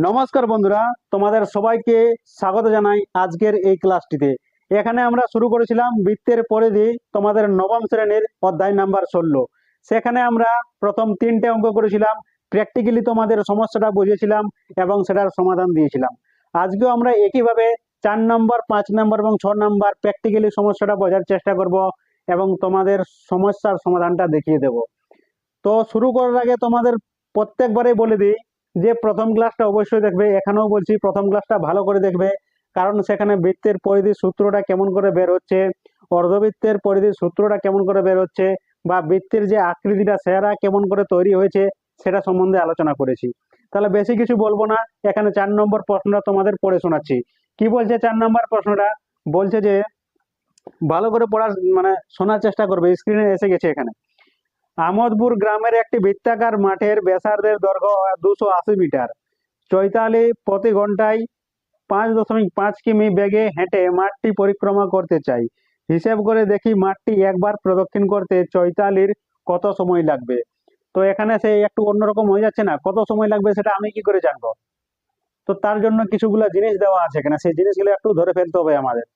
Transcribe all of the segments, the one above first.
নমস্কার বন্ধুরা, তোমাদের সবাইকে স্বাগত জানাই আজকের এই ক্লাসটিতে। এখানে আমরা শুরু করেছিলাম বৃত্তের পরিধি তোমাদের নবম শ্রেণির অধ্যায় নাম্বার ষোলো। সেখানে আমরা প্রথম তিনটে অঙ্ক করেছিলাম প্র্যাকটিক্যালি তোমাদের সমস্যাটা বুঝিয়েছিলাম এবং সেটার সমাধান দিয়েছিলাম। আজকেও আমরা একইভাবে চার নম্বর, পাঁচ নম্বর এবং ছ নম্বর প্র্যাকটিক্যালি সমস্যাটা বোঝার চেষ্টা করব এবং তোমাদের সমস্যার সমাধানটা দেখিয়ে দেব। তো শুরু করার আগে তোমাদের প্রত্যেকবারেই বলে দিই যে প্রথম ক্লাসটা অবশ্যই দেখবে। এখানেও বলছি, প্রথম ক্লাসটা ভালো করে দেখবে। কারণ সেখানে বৃত্তের পরিধির সূত্রটা কেমন করে বের হচ্ছে, অর্ধবৃত্তের পরিধির সূত্রটা কেমন করে বের হচ্ছে, বা বৃত্তের যে আকৃতিটা সেটা কেমন করে তৈরি হয়েছে, সেটা সম্বন্ধে আলোচনা করেছি। তাহলে বেশি কিছু বলব না। এখানে চার নম্বর প্রশ্নটা তোমাদের পড়ে শোনাচ্ছি। কি বলছে চার নম্বর প্রশ্নটা? বলছে যে, ভালো করে পড়ার মানে শোনার চেষ্টা করবে। স্ক্রিনে এসে গেছে এখানে। আমোদপুর গ্রামের একটি বৃত্তাকার মাঠের ব্যাসার্ধের দৈর্ঘ্য দুশো আশি মিটার। চৈতালি প্রতি ঘন্টায় পাঁচ দশমিক পাঁচ কিমি বেগে হেঁটে মাঠটি পরিক্রমা করতে চাই। হিসেব করে দেখি মাঠটি একবার প্রদক্ষিণ করতে চৈতালির কত সময় লাগবে। তো এখানে সে একটু অন্যরকম হয়ে যাচ্ছে না, কত সময় লাগবে সেটা আমি কি করে জানব? তো তার জন্য কিছুগুলো জিনিস দেওয়া আছে এখানে, সেই জিনিসগুলো একটু ধরে ফেলতে হবে আমাদের।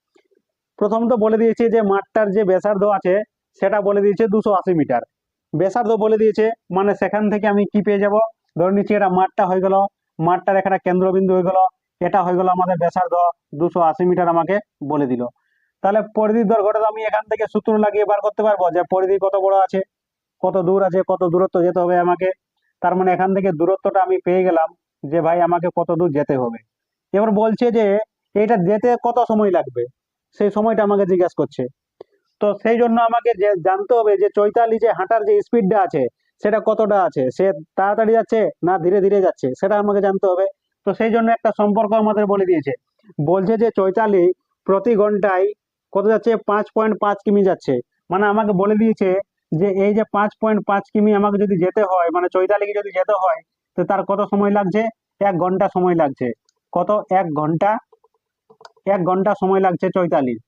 প্রথম তো বলে দিয়েছি যে মাঠটার যে ব্যাসার্ধ আছে, সেটা বলে দিয়েছে দুশো আশি মিটার। ব্যাসার্ধ বলে দিয়েছে মানে সেখান থেকে আমি কি পেয়ে যাব? ধরে নিচ্ছি এটা মাঠটা হয়ে গেল, মাঠটার এখানে কেন্দ্রবিন্দু হয়ে গেল, এটা হয়ে গেল আমাদের ব্যাসার্ধ দুশো আশি মিটার আমাকে বলে দিল। তাহলে পরিধির দৈর্ঘ্যটা আমি এখান থেকে সূত্র লাগিয়ে বার করতে পারব যে পরিধি কত বড় আছে, কত দূর আছে, কত দূরত্ব যেতে হবে আমাকে। তার মানে এখান থেকে দূরত্বটা আমি পেয়ে গেলাম যে ভাই আমাকে কত দূর যেতে হবে। এবার বলছে যে এটা যেতে কত সময় লাগবে? সেই সময়টা আমাকে জিজ্ঞাসা করছে। তো সেই জন্য আমাকে যে জানতে হবে যে চৈতালি যে হাঁটার যে স্পিডটা আছে, সেটা কতটা আছে? সে তাড়াতাড়ি যাচ্ছে না ধীরে ধীরে যাচ্ছে? সেটা আমাকে জানতে হবে। তো সেই জন্য একটা সম্পর্ক আমাদের বলে দিয়েছে। বলছে যে চৈতালি প্রতি ঘন্টায় কত যাচ্ছে? পাঁচ পয়েন্ট পাঁচ কিমি যাচ্ছে। মানে আমাকে বলে দিয়েছে যে এই যে পাঁচ পয়েন্ট পাঁচ কিমি আমাকে যদি যেতে হয় মানে চৈতালিকে যদি যেতে হয়, তো তার কত সময় লাগছে? এক ঘণ্টা সময় লাগছে। কত? এক ঘণ্টা? এক ঘণ্টা সময় লাগছে চৈতালির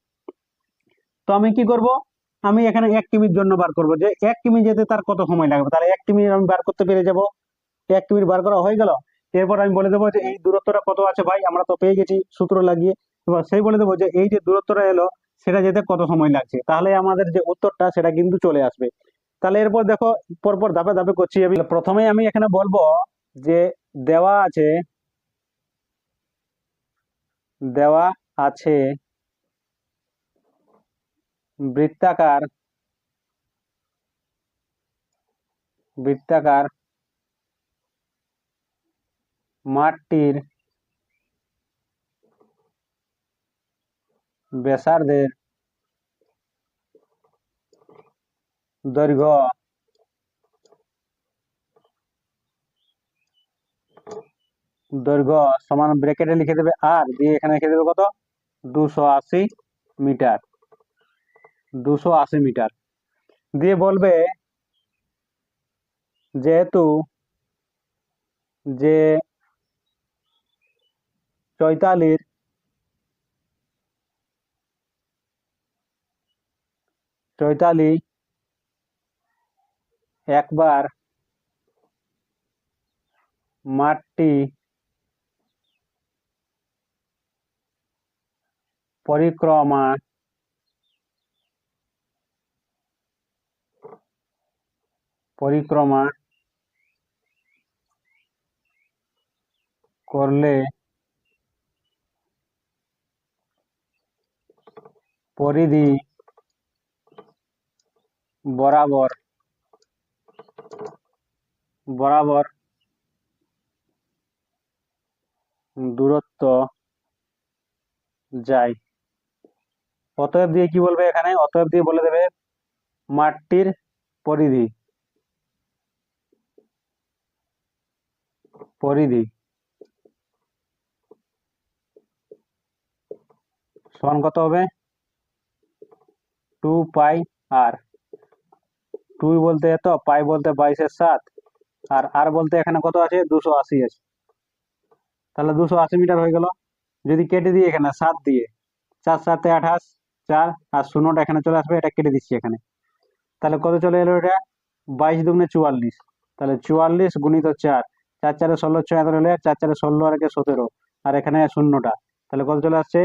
তো আমি কি করব? আমি এখানে এক কিমির জন্য বার করব। যে এক কিমি যেতে তার কত সময় লাগবে? তাহলে এক কিমি আমি বার করতে পেরে যাব। এক কিমির বার করা হয়ে গেল। এরপর আমি বলে দেবো যে এই দূরত্বটা কত আছে ভাই? আমরা তো পেয়ে গেছি সূত্র লাগিয়ে। এবার সেই বলে দেবো যে এই যে দূরত্বটা এলো, সেটা যেতে কত সময় লাগছে? তাহলে আমাদের যে উত্তরটা, সেটা কিন্তু চলে আসবে। তাহলে এরপর দেখো, পরপর ধাপে ধাপে করছি আমি। প্রথমেই আমি এখানে বলব যে দেওয়া আছে দেওয়া আছে বৃত্তাকার। বৃত্তাকার মাঠটির ব্যাসার্ধের দৈর্ঘ্য দৈর্ঘ্য সমান ব্র্যাকেটে লিখে দেবে আর দিয়ে এখানে লিখে দেবে কত? দুশো আশি মিটার। দুশো আশি মিটার। দিয়ে বলবে যেহেতু যে চৈতালির চৈতালি একবার মাঠটি পরিক্রমা পরিক্রমা করলে পরিধি বরাবর বরাবর দূরত্ব যায়। অতএব দিয়ে কি বলবে এখানে? অতএব দিয়ে বলে দেবে মাঠটির পরিধি। পরিধি সমান কত হবে? টু পাই আর টু বলতে এত পাই বলতে বাইশের সাত, আর আর বলতে এখানে কত আছে? দুশো আশি আছে। তাহলে দুশো আশি মিটার হয়ে গেল। যদি কেটে দিই এখানে সাত দিয়ে, চার সাতে আঠাশ, চার আর শূন্যটা এখানে চলে আসবে, এটা কেটে দিচ্ছি এখানে। তাহলে কত চলে এলো এটা? বাইশ দুগুণে চুয়াল্লিশ। তাহলে চুয়াল্লিশ গুণিত চার চার চারে ষোলো, ছয় এত হলে চার চারে ষোলো আর একে সতেরো। আর এখানে শূন্যটা। তাহলে কত চলে আসছে?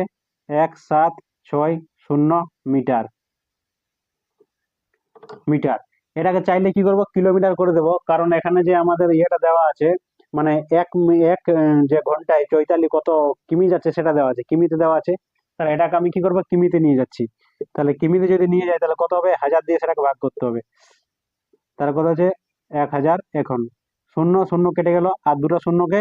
এক, সাত, ছয়, শূন্য মিটার। মিটার। এটাকে চাইলে কি করব? কিলোমিটার করে দেব। কারণ এখানে যে আমাদের ইয়েটা দেওয়া আছে মানে এক এক যে ঘন্টায় চৈতালি কত কিমি যাচ্ছে সেটা দেওয়া আছে। কিমিতে দেওয়া আছে। তাহলে এটাকে আমি কি করব? কিমিতে নিয়ে যাচ্ছি। তাহলে কিমিতে যদি নিয়ে যাই, তাহলে কত হবে? হাজার দিয়ে সেটাকে ভাগ করতে হবে। তাহলে কত আছে এক হাজার এখন। শূন্য শূন্য কেটে গেল। আর দুটো শূন্যকে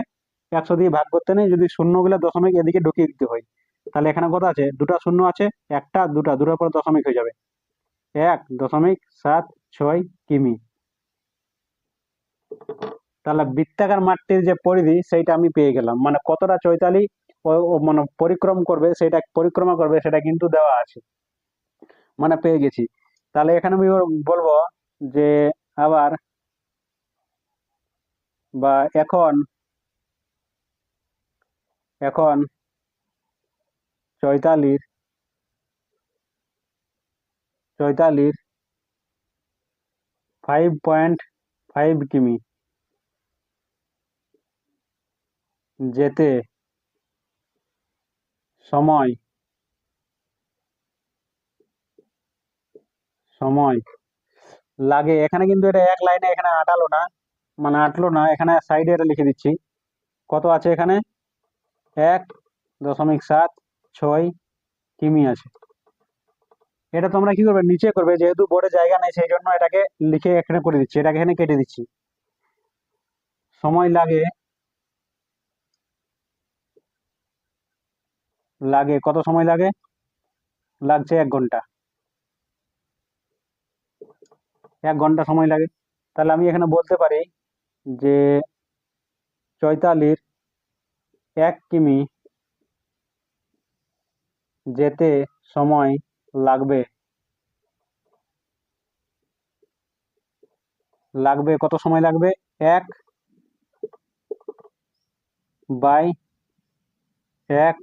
একশো দিয়ে ভাগ করতে নেই। যদি শূন্যগুলো দশমিক এদিকে ঢুকিয়ে দিতে হয়, তাহলে এখানে কত আছে? দুটো শূন্য আছে, একটা, দুটা, দুটোর পর দশমিক হয়ে যাবে। এক, দশমিক সাত, ছয় কিমি। তাহলে বৃত্তাকার মাঠটির যে পরিধি, সেইটা আমি পেয়ে গেলাম। মানে কতটা চৈতালি মানে পরিক্রম করবে সেটা পরিক্রমা করবে, সেটা কিন্তু দেওয়া আছে। মানে পেয়ে গেছি। তাহলে এখানে আমি বলব যে, আবার বা এখন এখন চৈতালির চৈতালির ফাইভ পয়েন্ট ফাইভ কিমি যেতে সময় সময় লাগে। এখানে কিন্তু এটা এক লাইনে এখানে আটালো না। মানে আটলো না, এখানে সাইডে এটা লিখে দিচ্ছি। কত আছে এখানে? এক দশমিক সাত ছয় কিমি আছে। এটা তোমরা কি করবে? নিচে করবে, যেহেতু বোর্ডে জায়গা নেই, সেই জন্য এটাকে লিখে এখানে করে দিচ্ছি। এটাকে এখানে কেটে দিচ্ছি। সময় লাগে লাগে, কত সময় লাগে? লাগছে এক ঘণ্টা। এক ঘণ্টা সময় লাগে। তাহলে আমি এখানে বলতে পারি যে চৈতালির এক কিমি যেতে সময় লাগবে। লাগবে কত সময় লাগবে? এক বাই এক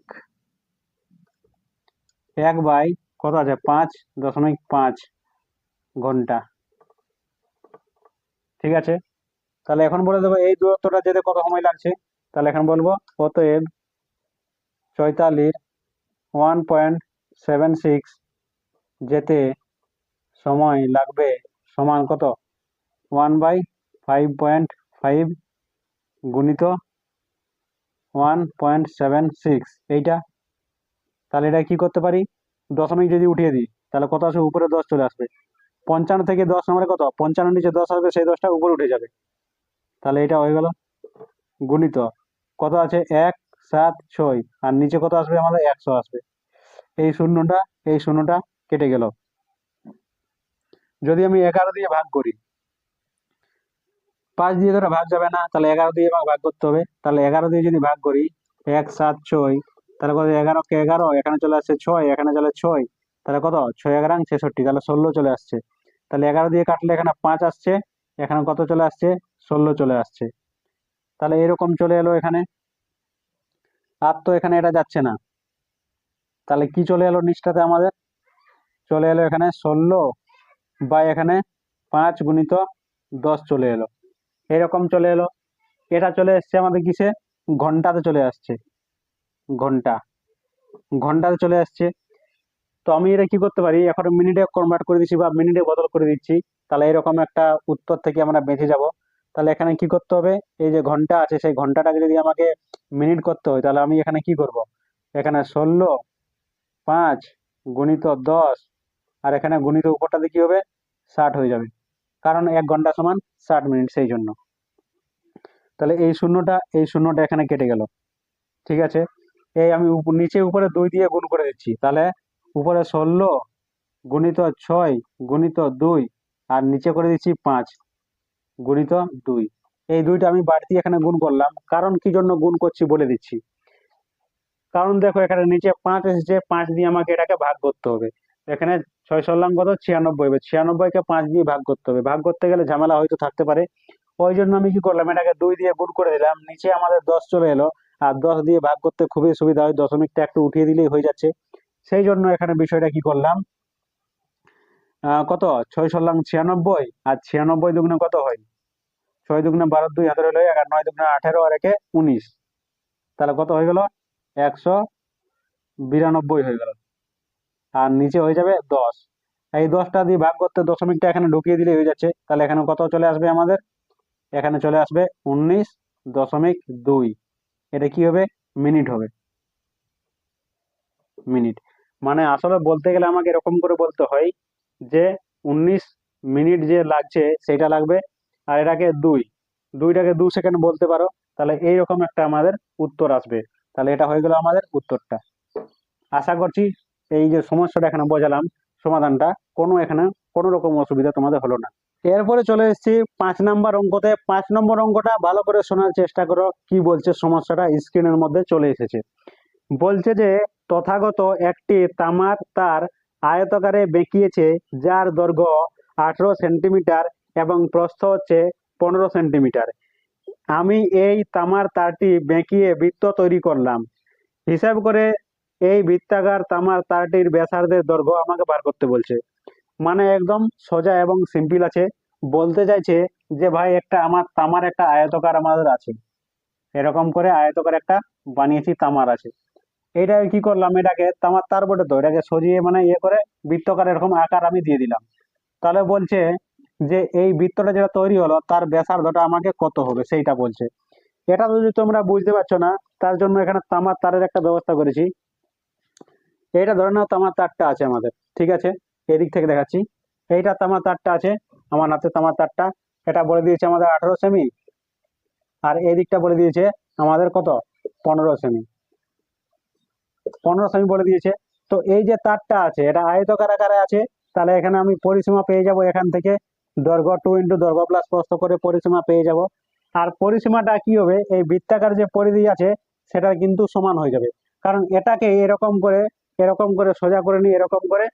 এক বাই কত আছে? পাঁচ দশমিক পাঁচ ঘণ্টা। ঠিক আছে? তাহলে এখন বলে দেবো, এই দূরত্বটা যেতে কত সময় লাগছে? তাহলে এখন বলব, অতএব চৈতালির ওয়ান পয়েন্ট সেভেন সিক্স যেতে সময় লাগবে সমান কত? One by five point five গুণিত ওয়ান পয়েন্ট সেভেন সিক্স এইটা? তাহলে এটা কী করতে পারি? দশমিক যদি উঠিয়ে দিই, তাহলে কত আসবে? উপরে দশ চলে আসবে। পঞ্চান্ন থেকে দশ নম্বরে কত? পঞ্চান্ন নিচে দশ আসবে, সেই দশটা উপরে উঠে যাবে। তাহলে এটা হয়ে গেল গুণিত। কত আছে? এক, সাত, ছয়। আর নিচে কত আসবে? আমাদের একশো আসবে। এই শূন্যটা এই শূন্যটা কেটে গেল। যদি আমি এগারো দিয়ে ভাগ করি, পাঁচ দিয়ে ধরে ভাগ যাবে না, তাহলে এগারো দিয়ে ভাগ করতে হবে। তাহলে এগারো দিয়ে যদি ভাগ করি, এক, সাত, ছয়, তাহলে কত? এগারো কে এগারো, এখানে চলে আসছে ছয়, এখানে চলে ছয়। তাহলে কত? ছয় এগারো, ছেষট্টি। তাহলে ষোলো চলে আসছে। তাহলে এগারো দিয়ে কাটলে এখানে পাঁচ আসছে। এখানে কত চলে আসছে? ষোলো চলে আসছে। তাহলে এরকম চলে এলো এখানে। আর তো এখানে এটা যাচ্ছে না। তাহলে কি চলে এলো নিচটাতে আমাদের? চলে এলো এখানে ষোলো বা এখানে পাঁচ গুণিত দশ চলে এলো। এরকম চলে এলো। এটা চলে এসছে আমাদের কিসে? ঘন্টাতে চলে আসছে। ঘণ্টা। ঘন্টাতে চলে আসছে। তো আমি এটা কি করতে পারি? এখন মিনিটে কনভার্ট করে দিচ্ছি বা মিনিটে বদল করে দিচ্ছি। তাহলে এরকম একটা উত্তর থেকে আমরা বেঁচে যাব। তাহলে এখানে কি করতে হবে? এই যে ঘণ্টা আছে, সেই ঘন্টাটাকে যদি আমাকে মিনিট করতে হয়, তাহলে আমি এখানে কি করব? এখানে ষোলো, পাঁচ গুণিত দশ, আর এখানে গুণিত উপরটাতে কি হবে? ষাট হয়ে যাবে। কারণ এক ঘণ্টা সমান ষাট মিনিট সেই জন্য। তাহলে এই শূন্যটা এই শূন্যটা এখানে কেটে গেল। ঠিক আছে? এই আমি নিচে উপরে দুই দিয়ে গুণ করে দিচ্ছি। তাহলে উপরে ষোলো, গুণিত ছয়, গুণিত দুই আর নিচে করে দিচ্ছি পাঁচ গুণিত দুই। এই দুইটা আমি বাড়তি এখানে গুণ করলাম। কারণ কি জন্য গুণ করছি বলে দিচ্ছি। কারণ দেখো, এখানে নিচে পাঁচ এসেছে, পাঁচ দিয়ে আমাকে এটাকে ভাগ করতে হবে। এখানে ছয় সরলাম কত? ছিয়ানব্বই। হবে ছিয়ানব্বইকে পাঁচ দিয়ে ভাগ করতে হবে। ভাগ করতে গেলে ঝামেলা হয়তো থাকতে পারে। ওই জন্য আমি কি করলাম? এটাকে দুই দিয়ে গুণ করে দিলাম। নিচে আমাদের দশ চলে এলো। আর দশ দিয়ে ভাগ করতে খুবই সুবিধা হয়। দশমিকটা একটু উঠিয়ে দিলেই হয়ে যাচ্ছে। সেই জন্য এখানে বিষয়টা কি করলাম? কত? ছয় সরলাম ছিয়ানব্বই? আর ছিয়ানব্বই দুগুণে কত হয়? ছয় দুগুণে বারো দুই হাতে রইল এক আর নয় দুগুণে আঠেরো আর একে উনিশ। তাহলে কত হয়ে গেল? একশো বিরানব্বই হয়ে গেল। আর নিচে হয়ে যাবে দশ। এই দশটা দিয়ে ভাগ করতে দশমিকটা এখানে ঢুকিয়ে দিলে হয়ে যাচ্ছে। তাহলে এখানে কত চলে আসবে আমাদের? এখানে চলে আসবে উনিশ দশমিক দুই। এটা কি হবে? মিনিট হবে। মিনিট। মানে আসলে বলতে গেলে আমাকে এরকম করে বলতে হয় যে উনিশ মিনিট যে লাগছে সেটা লাগবে, আর এটাকে দুই। দুইটাকে দু সেকেন্ড বলতে পারো, তাহলে এইরকম একটা আমাদের উত্তর আসবে। তাহলে এটা হয়ে গেল আমাদের উত্তরটা। আশা করছি এই যে সমস্যাটা এখানে বোঝালাম, সমাধানটা কোনো এখানে কোনো রকম অসুবিধা তোমাদের হলো না। এরপরে চলে এসেছি পাঁচ নাম্বার অঙ্কতে। পাঁচ নম্বর অঙ্কটা ভালো করে শোনার চেষ্টা করো, কি বলছে সমস্যাটা স্ক্রিনের মধ্যে চলে এসেছে। বলছে যে তথাগত একটি তামার তার আয়তকারে বেঁকিয়েছে, যার দৈর্ঘ্য আঠেরো সেন্টিমিটার এবং প্রস্থ হচ্ছে পনেরো সেন্টিমিটার। আমি এই তামার তারটি বেঁকিয়ে বৃত্ত তৈরি করলাম। হিসাব করে এই বৃত্তাকার তামার তারটির ব্যাসার্ধের দৈর্ঘ্য আমাকে বার করতে বলছে। মানে একদম সোজা এবং সিম্পল আছে। বলতে চাইছে যে, ভাই, একটা আমার তামার একটা আয়তকার আমাদের আছে। এরকম করে আয়তকার একটা বানিয়েছি তামার আছে। এটা কি করলাম? এটাকে তামার তার বটে তো এটাকে সরিয়ে মানে ইয়ে করে বৃত্তকার এরকম আকার আমি দিয়ে দিলাম। তাহলে বলছে যে এই বৃত্তটা যেটা তৈরি হলো, তার ব্যাসার্ধটা আমাকে কত হবে? সেইটা বলছে। এটা যদি তোমরা বুঝতে পারছ না, তার জন্য এখানে তামার তারের একটা ব্যবস্থা করেছি। এইটা ধরে নাও, তামার তারটা আছে আমাদের, ঠিক আছে? এদিক থেকে দেখাচ্ছি। এইটা তামার তারটা আছে, আমার হাতে তামার তারটা। এটা বলে দিয়েছে আমাদের আঠারো সেমি। আর এদিকটা বলে দিয়েছে আমাদের কত? পনেরো সেমি। পনেরো সেমি বলে দিয়েছে। তো এই যে তারটা আছে, এটা আয়তকার আকারে আছে, তাহলে এখানে আমি পরিসীমা পেয়ে যাব এখান থেকে। দৈর্ঘ্য টু ইন্টু দৈর্ঘ্য প্লাস প্রস্থ করে পরিসীমা পেয়ে যাব। আর পরিসীমাটা কি হবে? এই বৃত্তাকার যে পরিধি আছে সেটা কিন্তু সমান হয়ে যাবে। কারণ এটাকে এরকম করে এরকম করে সোজা করে নিয়ে, এরকম করে,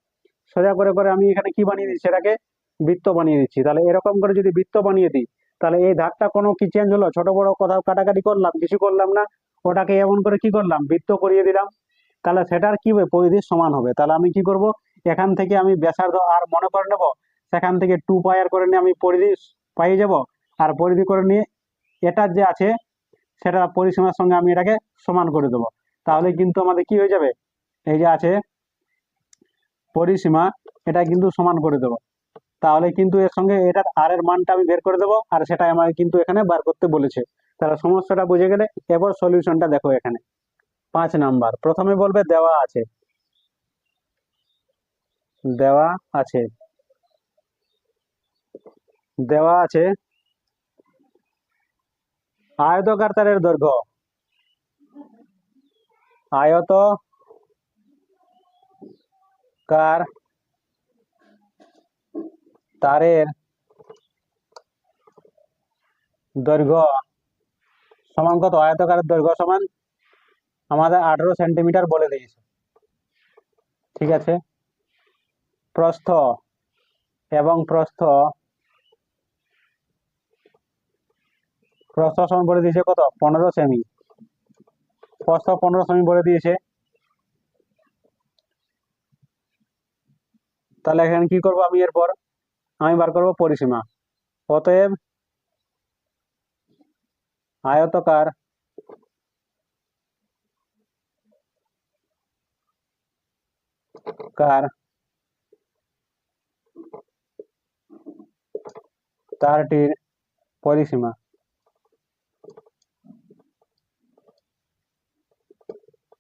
সোজা করে করে আমি এখানে কি বানিয়ে দিচ্ছি? সেটাকে বৃত্ত বানিয়ে দিচ্ছি। তাহলে এরকম করে যদি বৃত্ত বানিয়ে দিই, তাহলে এই ধারটা কোনো কি চেঞ্জ হলো? ছোট বড় কোথাও কাটাকাটি করলাম, কিছু করলাম না। ওটাকে এমন করে কি করলাম? বৃত্ত করিয়ে দিলাম। তাহলে সেটার কি হবে পরিধি সমান হবে? তাহলে আমি কি করব? এখান থেকে আমি ব্যাসার্ধ আর মনে করে নেব, সেখান থেকে টু পায়ার করে নিয়ে আমি পরিধি পাইয়ে যাব, আর পরিধি করে নিয়ে এটার যে আছে, সেটা পরিসীমার সঙ্গে আমি এটাকে সমান করে দেবো। তাহলে কিন্তু আমাদের কি হয়ে যাবে? এই যে আছে, পরিসীমা, এটা কিন্তু সমান করে দেবো। তাহলে কিন্তু এর সঙ্গে এটার আর এর মানটা আমি বের করে দেবো, আর সেটা আমাকে কিন্তু এখানে বার করতে বলেছে। তাহলে সমস্যাটা বুঝে গেলে, এবার সলিউশনটা দেখো এখানে। পাঁচ নাম্বার। প্রথমে বলবে দেওয়া আছে। দেওয়া আছে। দেওয়া আছে। আয়তকার তারের দৈর্ঘ্য। আয়ত কার তারের দৈর্ঘ্য সমান কত? আয়তকারের দৈর্ঘ্য সমান আমাদের আঠারো সেন্টিমিটার বলে দিয়েছে। ঠিক আছে? প্রস্থ এবং প্রস্থ প্রস্থ সমান বলে দিয়েছে কত? পনেরো সেমি। প্রস্থ পনেরো সেমি বলে দিয়েছে। তাহলে এখানে কি করব আমি এরপর? আমি বার করব পরিসীমা। অতএব আয়তকার কার তারটির পরিসীমা।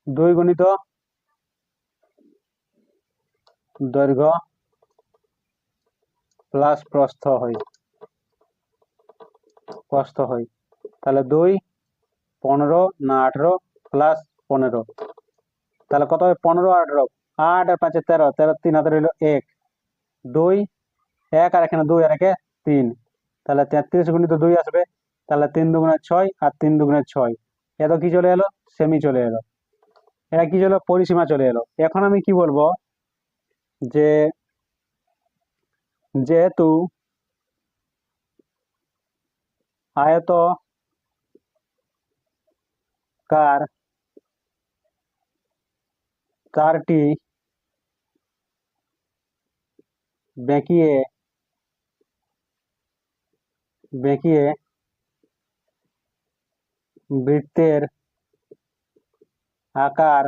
দুই গুণিত দৈর্ঘ্য প্লাস প্রস্থ হয় প্রস্থ হয় তাহলে দুই, পনেরো না আঠেরো প্লাস পনেরো। তাহলে কত হবে? পনেরো, আঠেরো। আট আর পাঁচে তেরো তেরো তিন হাতে রইল এক। দুই, এক আর এখানে দুই আর একে তিন। তাহলে তেত্রিশ গুণিত দুই আসবে, তাহলে তিন দুগুণে ছয় আর তিন দুগুণে ছয়। এত কি চলে এলো? সেমি চলে এলো। এটা কি চলো পরিসীমা চলে এলো। এখন আমি কি বলব? যে, যেহেতু আয়ত কার, কারটি বেঁকিয়ে বেঁকিয়ে বৃত্তের আকার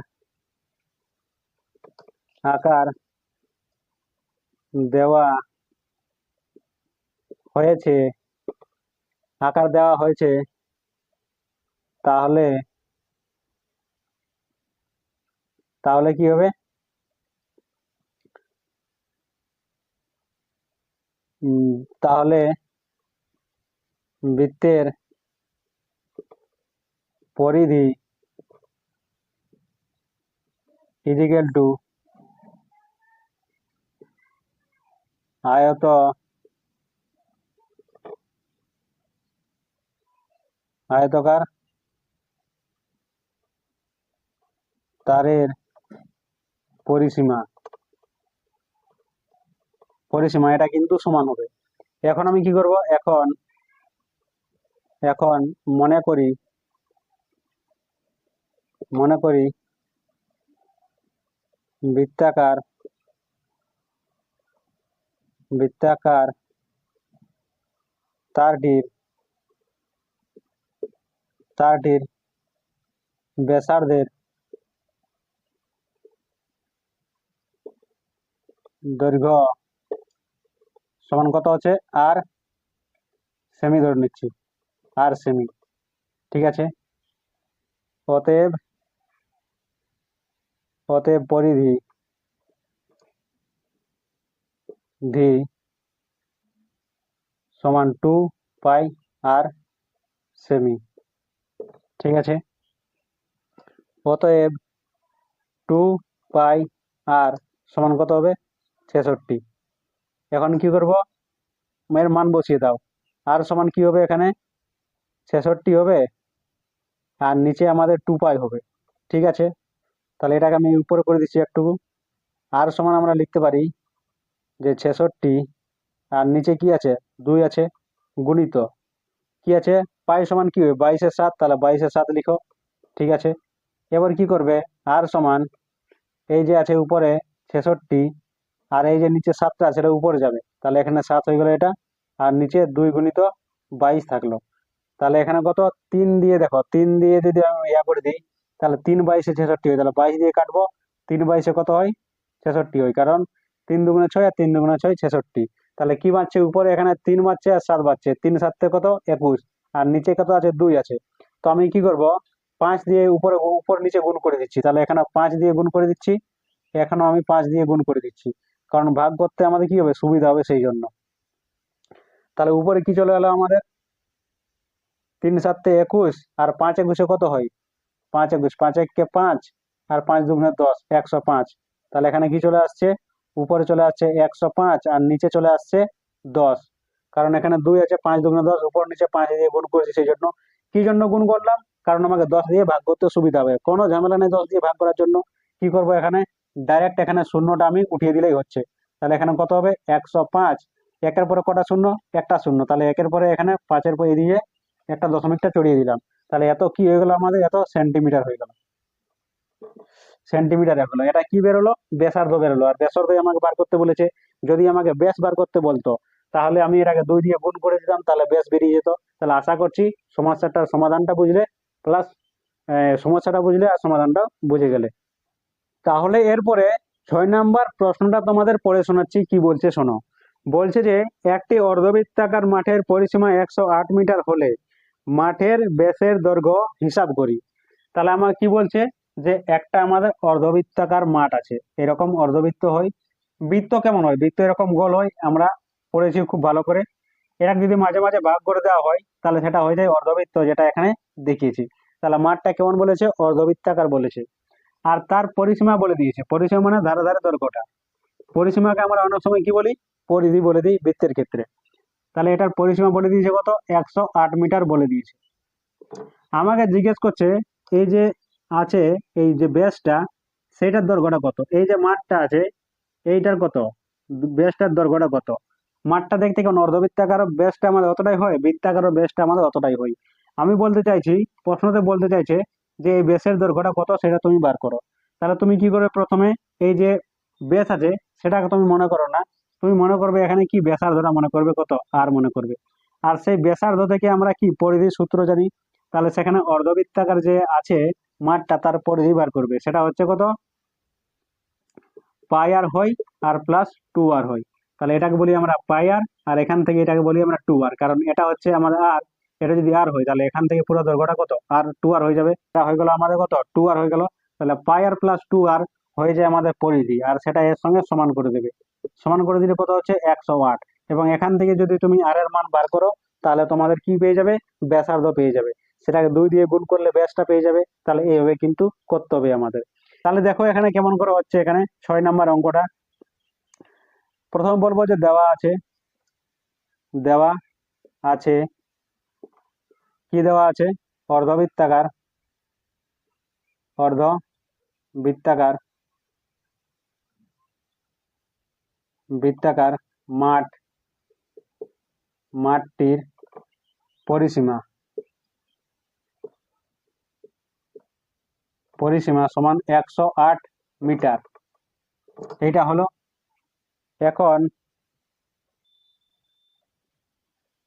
আকার দেওয়া হয়েছে আকার দেওয়া হয়েছে তাহলে তাহলে কি হবে? তাহলে বৃত্তের পরিধি ইজিক্যাল টু আয়ত আয়তকার তারের পরিসীমা। পরিসীমা এটা কিন্তু সমান হবে। এখন আমি কি করব? এখন এখন মনে করি মনে করি বৃত্তাকার বৃত্তাকার তারটির তারটির ব্যাসার্ধের দৈর্ঘ্য সমান কত হচ্ছে আর সেমি ধরে নিচ্ছি। আর সেমি ঠিক আছে? অতএব অতএব পরিধি ধি সমান টু পাই আর সেমি ঠিক আছে? অতএব টু পাই আর সমান কত হবে? ছেষট্টি। এখন কি করব? এর মান বসিয়ে দাও। আর সমান কি হবে এখানে? ছেষট্টি হবে। আর নিচে আমাদের টু পাই হবে। ঠিক আছে? তাহলে এটাকে আমি উপরে করে দিচ্ছি একটু। আর সমান আমরা লিখতে পারি যে ছেষট্টি। আর নিচে কি আছে? দুই আছে। গুণিত। কি আছে? পাই সমান কি হবে? বাইশের সাত। তাহলে বাইশের সাত লিখো। ঠিক আছে? এবার কি করবে? আর সমান এই যে আছে উপরে ছেষট্টি। আর এই যে নিচে সাতটা এটা উপরে যাবে। তাহলে এখানে সাত হয়ে গেল এটা, আর নিচে দুই গুণিত বাইশ থাকল। তাহলে এখানে কত? তিন দিয়ে দেখো, তিন দিয়ে যদি আমি ইয়া করে দিই, তাহলে তিন বাইশে ছেষট্টি হয়। তাহলে বাইশ দিয়ে কাটবো, তিন বাইশে কত হয়? ছেষট্টি হয়। কারণ তিন দুগুণে ছয় আর তিন দুগুণে ছয় ছেষট্টি। তাহলে কি বাড়ছে? উপরে এখানে তিন বাড়ছে আর সাত বাঁচছে তিন সাতে কত? একুশ। আর নিচে কত আছে? দুই আছে। তো আমি কি করব? পাঁচ দিয়ে উপরে, উপর নিচে গুণ করে দিচ্ছি। তাহলে এখানে পাঁচ দিয়ে গুণ করে দিচ্ছি। এখানেও আমি পাঁচ দিয়ে গুণ করে দিচ্ছি। কারণ ভাগ করতে আমাদের কি হবে? সুবিধা হবে সেই জন্য। তাহলে উপরে কি চলে গেলো আমাদের? তিন সাতে একুশ আর পাঁচ একুশে কত হয়? পাঁচ একুশ, পাঁচ এককে পাঁচ আর পাঁচ দুগুণে দশ, একশো পাঁচ। তাহলে এখানে কি চলে আসছে? উপরে চলে আসছে একশো পাঁচ আর নিচে চলে আসছে দশ। কারণ এখানে দুই আছে, পাঁচ দুগুণে দশ, উপর নিচে পাঁচ দিয়ে গুণ করেছি সেই জন্য। কি জন্য গুণ করলাম? কারণ আমাকে দশ দিয়ে ভাগ করতে সুবিধা হবে। কোনো ঝামেলা নেই দশ দিয়ে ভাগ করার জন্য। কি করব এখানে? ডাইরেক্ট এখানে শূন্যটা আমি উঠিয়ে দিলেই হচ্ছে। তাহলে এখানে কত হবে? একশো পাঁচ। একের পরে কটা শূন্য? একটা শূন্য। তাহলে একের পরে এখানে পাঁচের পরে দিয়ে একটা দশমিকটা চড়িয়ে দিলাম। তাহলে এত কি হয়ে গেল আমাদের? এত সেন্টিমিটার হয়ে গেল। সেন্টিমিটার হলো এটা কি বেরোলো? ব্যাসার্ধ বেরোলো। আর ব্যাসার্ধ আমাকে বার করতে বলেছে, যদি আমাকে ব্যাস বার করতে বলতো, তাহলে আমি এটাকে দুই দিয়ে গুণ করে দিতাম, তাহলে ব্যাস বেরিয়ে যেত। তাহলে আশা করছি সমস্যাটার সমাধানটা বুঝলে প্লাস সমস্যাটা বুঝলে আর সমাধানটা বুঝে গেলে। তাহলে এরপরে ছয় নাম্বার প্রশ্নটা তোমাদের পড়ে শোনাচ্ছি, কি বলছে শোনো। বলছে যে, একটি অর্ধবৃত্তাকার মাঠের পরিসীমা একশো আট মিটার হলে মাঠের ব্যাসের দৈর্ঘ্য হিসাব করি। তাহলে আমার কি বলছে? যে, একটা আমাদের অর্ধবৃত্তাকার মাঠ আছে, এরকম অর্ধবৃত্ত হয়। বৃত্ত কেমন হয়? বৃত্ত এরকম গোল হয়, আমরা পড়েছি খুব ভালো করে। এটা যদি মাঝে মাঝে ভাগ করে দেওয়া হয়, তাহলে সেটা হয়ে যায় অর্ধবৃত্ত, যেটা এখানে দেখিয়েছি। তাহলে মাঠটা কেমন বলেছে? অর্ধবৃত্তাকার বলেছে। আর তার পরিসীমা বলে দিয়েছে। পরিসীমা মানে ধারে ধারে দৈর্ঘ্যটা। পরিসীমাকে আমরা অনেক সময় কি বলি? পরিধি বলে দিই বৃত্তের ক্ষেত্রে। তাহলে এটার পরিসীমা বলে দিয়েছে কত? একশো আট মিটার বলে দিয়েছে। আমাকে জিজ্ঞেস করছে, এই যে আছে, এই যে বেসটা সেইটার দৈর্ঘ্যটা কত? এই যে মাঠটা আছে, এইটার কত? বেসটার দৈর্ঘ্যটা কত? মাঠটা দেখতে কেমন? অর্ধবৃত্তাকার বেসটা আমাদের অতটাই হয়, বৃত্তাকার বেসটা আমাদের অতটাই হয়। আমি বলতে চাইছি, প্রশ্নতে বলতে চাইছে যে এই বেসের দৈর্ঘ্যটা কত সেটা তুমি বার করো। তাহলে তুমি কি করবে প্রথমে? এই যে বেস আছে, সেটাকে তুমি মনে করো না। তুমি মনে করবে এখানে কি ব্যাসার্ধটা মনে করবে কত? আর মনে করবে। আর সেই ব্যাসার্ধ থেকে আমরা কি পরিধির সূত্র জানি? তাহলে সেখানে অর্ধবৃত্তাকার যে আছে মাঠটা, তার পরিধি বার করবে। সেটা হচ্ছে কত? পাই আর হয় আর প্লাস টু আর হয়। তাহলে এটাকে বলি আমরা পাই আর আর এখান থেকে এটাকে বলি আমরা টু আর। কারণ এটা হচ্ছে আমাদের আর। এটা যদি আর হয়, তাহলে এখান থেকে পুরো দৈর্ঘ্যটা কত? আর টু আর হয়ে যাবে। এটা হয়ে গেল আমাদের কত? টু আর হয়ে গেল। তাহলে পাই আর প্লাস টু আর হয়ে যায় আমাদের পরিধি, আর সেটা এর সঙ্গে সমান করে দেবে। সমান করে দিলে কত হচ্ছে? একশো আট। এবং এখান থেকে যদি তুমি আর এর মান বার করো, তাহলে তোমাদের কি পেয়ে যাবে? ব্যাসার্ধ পেয়ে যাবে। সেটাকে দুই দিয়ে গুণ করলে ব্যাসটা পেয়ে যাবে। তাহলে এইভাবে কিন্তু করতে হবে আমাদের। তাহলে দেখো এখানে কেমন করে হচ্ছে এখানে? ছয় নাম্বার অঙ্কটা। প্রথম বলব যে দেওয়া আছে। দেওয়া আছে। কি দেওয়া আছে? অর্ধবৃত্তাকার। অর্ধ বৃত্তাকার বৃত্তাকার মাঠ। মাঠটির পরিসীমা। পরিসীমা সমান একশো আট মিটার। এইটা হলো এখন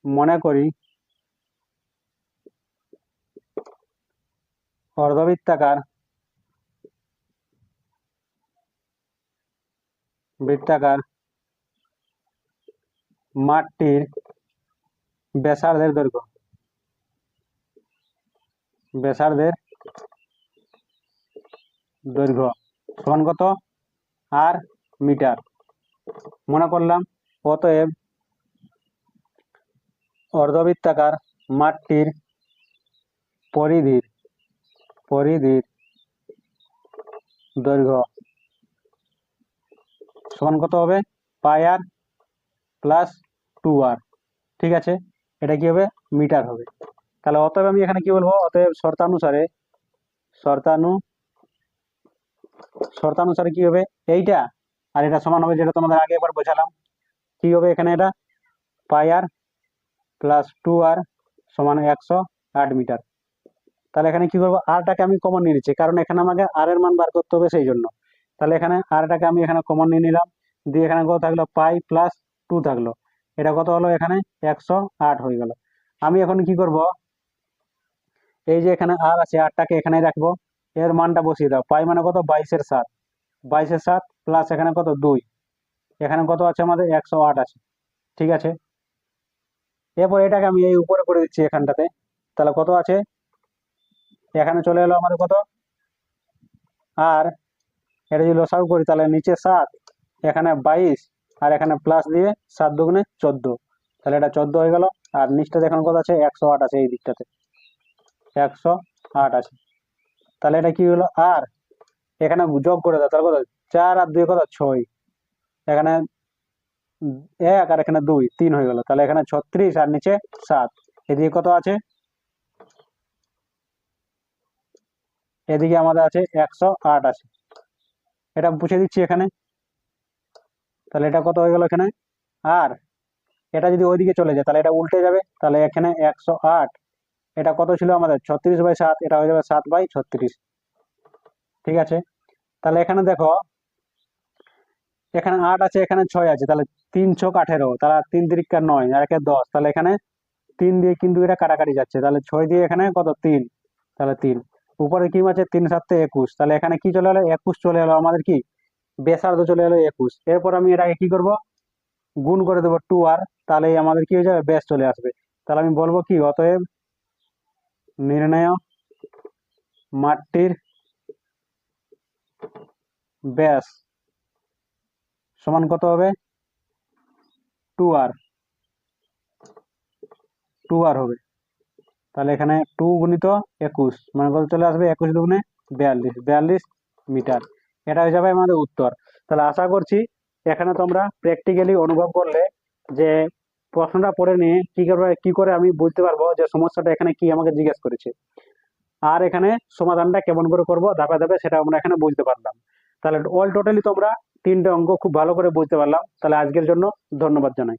মনে করি অর্ধবৃত্তাকার বৃত্তাকার। মাঠটির ব্যাসার্ধের দৈর্ঘ্য। ব্যাসার্ধের দৈর্ঘ্য। সমান কত? R metre. মনে করলাম, অতএব অর্ধবৃত্তাকার মাঠটির পরিধির পরিধির দৈর্ঘ্য সমান কত হবে? পাই আর প্লাস টু আর ঠিক আছে? এটা কি হবে? মিটার হবে। তাহলে অতএব আমি এখানে কি বলব? অতএব শর্তানুসারে, শর্তানু, শর্তানুসারে কি হবে? এইটা। আর এটা সমান হবে যেটা তোমাদের আগে একবার বোঝালাম। কি হবে এখানে এটা? পাই আর প্লাস টু আর সমান একশো আট মিটার। তাহলে এখানে কি করব? আরটাকে আমি কমন নিয়ে নিচ্ছি। কারণ এখানে আমাকে আর এর মান বার করতে হবে সেই জন্য তাহলে এখানে আরটাকে আমি এখানে কমন নিয়ে নিলাম। দিয়ে এখানে কত থাকল? পাই প্লাস টু থাকল। এটা কত হলো এখানে? একশো আট হয়ে গেল। আমি এখন কি করব? এই যে এখানে আর আছে আটটাকে এখানে রাখব। এর মানটা বসিয়ে দাও। পাই মানে কত? বাইশের সাত। বাইশের সাত প্লাস এখানে কত? দুই। এখানে কত আছে আমাদের? একশো আট আছে। ঠিক আছে? এরপর এটাকে আমি এই উপরে করে দিচ্ছি এখানটাতে। তাহলে কত আছে? এখানে চলে এলো আমাদের কত? আর এটা যদি লসাগু করি, তাহলে নিচে সাত, এখানে বাইশ, আর এখানে প্লাস দিয়ে সাত দুগুণে চোদ্দ। তাহলে এটা চোদ্দ হয়ে গেল, আর নিচটাতে এখন কত আছে? একশো আট আছে এই দিকটাতে। একশো আট আছে। তাহলে এটা কি হলো? আর এখানে যোগ করে দাও, তাহলে কত? চার আর দুই কত? ছয়। এখানে এক আর এখানে দুই, তিন হয়ে গেল। তাহলে এখানে ছত্রিশ আর নিচে সাত। এদিকে কত আছে? এদিকে আমাদের আছে একশো আট আছে এটা বুঝে দিচ্ছি এখানে। তাহলে এটা কত হয়ে গেল এখানে? আর এটা যদি ওইদিকে চলে যায়, তাহলে এটা উল্টে যাবে। তাহলে এখানে একশো আট। এটা কত ছিল আমাদের? ছত্রিশ বাই সাত। এটা হয়ে যাবে সাত বাই ছত্রিশ। ঠিক আছে? তাহলে এখানে দেখো, এখানে আট আছে, এখানে ছয় আছে। তাহলে তিন ছক আঠেরো। তাহলে তিন তিরিকা নয়, আর একে দশ। তাহলে এখানে তিন দিয়ে কিন্তু এটা কাটাকাটি যাচ্ছে। তাহলে ছয় দিয়ে এখানে কত? তিন। তাহলে তিন। উপরে কি আছে তিন সাতে একুশ। তাহলে এখানে কি চলে এলো? একুশ চলে এলো। আমাদের কি? বেসার্ধ চলে এলো একুশ। এরপর আমি এটাকে কি করব? গুণ করে দেবো টু আর। তাহলে আমাদের কি হয়ে যাবে? ব্যাস চলে আসবে। তাহলে আমি বলব কি? অতএব নির্ণয় মাটির ব্যাস সমান কত হবে? টু আর। টু আর হবে। তাহলে এখানে টু গুণিত একুশ। মানে কত চলে আসবে? একুশ দুগুণে বিয়াল্লিশ। বিয়াল্লিশ মিটার। এটা হয়ে যাবে আমাদের উত্তর। তাহলে আশা করছি এখানে তোমরা প্র্যাকটিক্যালি অনুভব করলে যে প্রশ্নটা পড়ে নিয়ে কি করে কি করে আমি বুঝতে পারব যে সমস্যাটা এখানে কি আমাকে জিজ্ঞেস করেছে। আর এখানে সমাধানটা কেমন করে করব, ধাপে ধাপে সেটা আমরা এখানে বুঝতে পারলাম। তাহলে অল টোটালি তোমরা তিনটে অঙ্ক খুব ভালো করে বুঝতে পারলাম। তাহলে আজকের জন্য ধন্যবাদ জানাই।